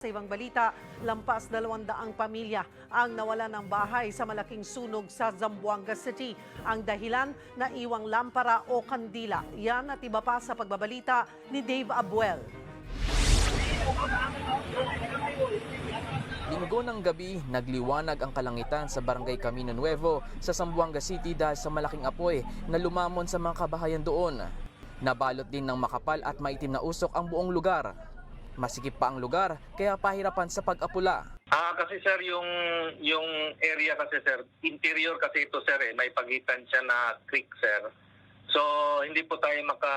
Sa ibang balita, lampas dalawang daang pamilya ang nawala ng bahay sa malaking sunog sa Zamboanga City. Ang dahilan na iwang lampara o kandila. Yan at iba pa sa pagbabalita ni Dave Abuel. Linggo ng gabi, nagliwanag ang kalangitan sa barangay Camino Nuevo sa Zamboanga City dahil sa malaking apoy na lumamon sa mga kabahayan doon. Nabalot din ng makapal at maitim na usok ang buong lugar. Masikip pa ang lugar kaya pahirapan sa pag-apula. Ah, kasi sir, yung yung area kasi sir, interior kasi ito sir eh, may pagitan siya na creek sir. So, hindi po tayo maka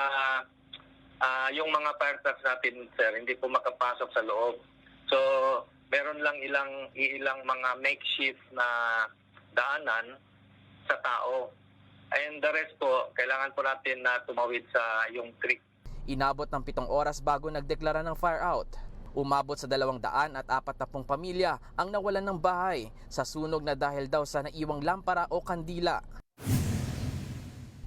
ah, yung mga fire trucks natin sir, hindi po makapasok sa loob. So, meron lang ilang ilang mga makeshift na daanan sa tao. And the rest po, kailangan po natin na tumawid sa yung creek Inabot ng pitong oras bago nagdeklara ng fire out. Umabot sa dalawang daan at apat na pong pamilya ang nawalan ng bahay sa sunog na dahil daw sa naiwang lampara o kandila.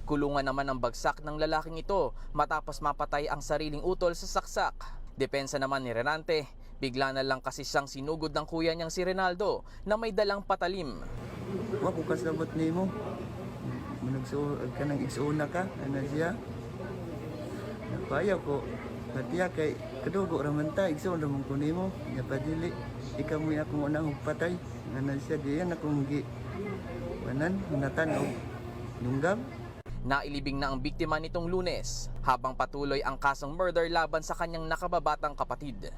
Kulungan naman ang bagsak ng lalaking ito matapos mapatay ang sariling utol sa saksak. Depensa naman ni Renante, bigla na lang kasi siyang sinugod ng kuya niyang si Renaldo na may dalang patalim. Wa ko kasabot nimo. Managsuod ka ng isuna ka, ano siya? Napayaw ko. Patiya kay kadugo raman ta, igsoon raman ko nimo. Nga padili, ikaw mo akong unang patay. Ano siya, diyan akong gi. Wanan, natanaw. Lunggam. Nailibing na ang biktima nitong lunes habang patuloy ang kasong murder laban sa kanyang nakababatang kapatid.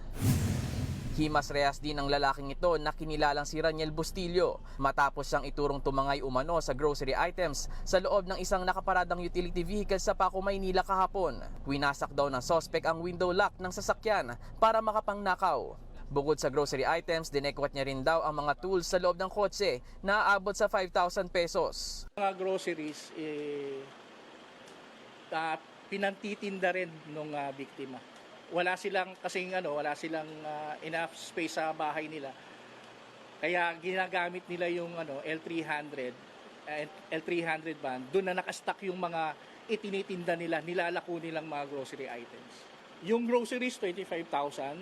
Himas rehas din ang lalaking ito na kinilalang si Raniel Bustillo matapos siyang iturong tumangay umano sa grocery items sa loob ng isang nakaparadang utility vehicle sa Paco, Maynila kahapon. Winasak daw ng sospek ang window lock ng sasakyan para makapangnakaw. Bukod sa grocery items, dinekwat niya rin daw ang mga tools sa loob ng kotse na aabot sa 5,000 pesos. mga groceries eh at pinantitinda rin nung ah, biktima. Wala silang kasing ano, wala silang ah, enough space sa bahay nila. Kaya ginagamit nila yung ano L300 eh, L300 van doon na nakastock yung mga itinitinda nila, nilalako nilang mga grocery items. Yung groceries 25,000.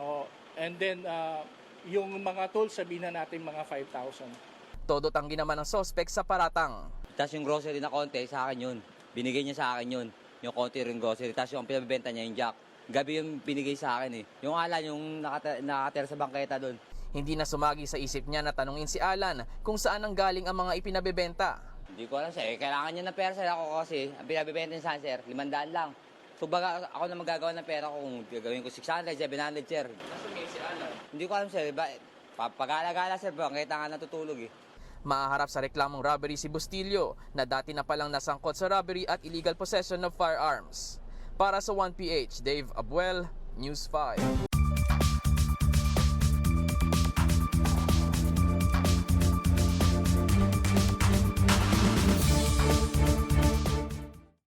Oh, and then ah, yung mga tools sabihin na natin mga 5,000. Todo tanggi naman ng sospek sa paratang. Tapos yung grocery na konti, sa akin yun. Binigay niya sa akin yun. Yung konti rin grocery. Tapos yung pinabibenta niya yung jack. Gabi yung binigay sa akin eh. Yung ala yung nakata- nakatira sa bangketa doon. Hindi na sumagi sa isip niya na tanungin si Alan kung saan ang galing ang mga ipinabebenta. Hindi ko alam sir. Eh, kailangan niya ng pera sir. Ako kasi, ang pinabibenta niya sa akin sir, limandaan lang. So baga ako na magagawa ng pera ko kung gagawin ko 600, 700 sir. Hindi ko alam sir. Ba, pa- pag-alagala sir, bangketa nga natutulog eh. Maaharap sa reklamong robbery si Bustillo na dati na palang nasangkot sa robbery at illegal possession of firearms. Para sa 1PH, Dave Abuel, News 5.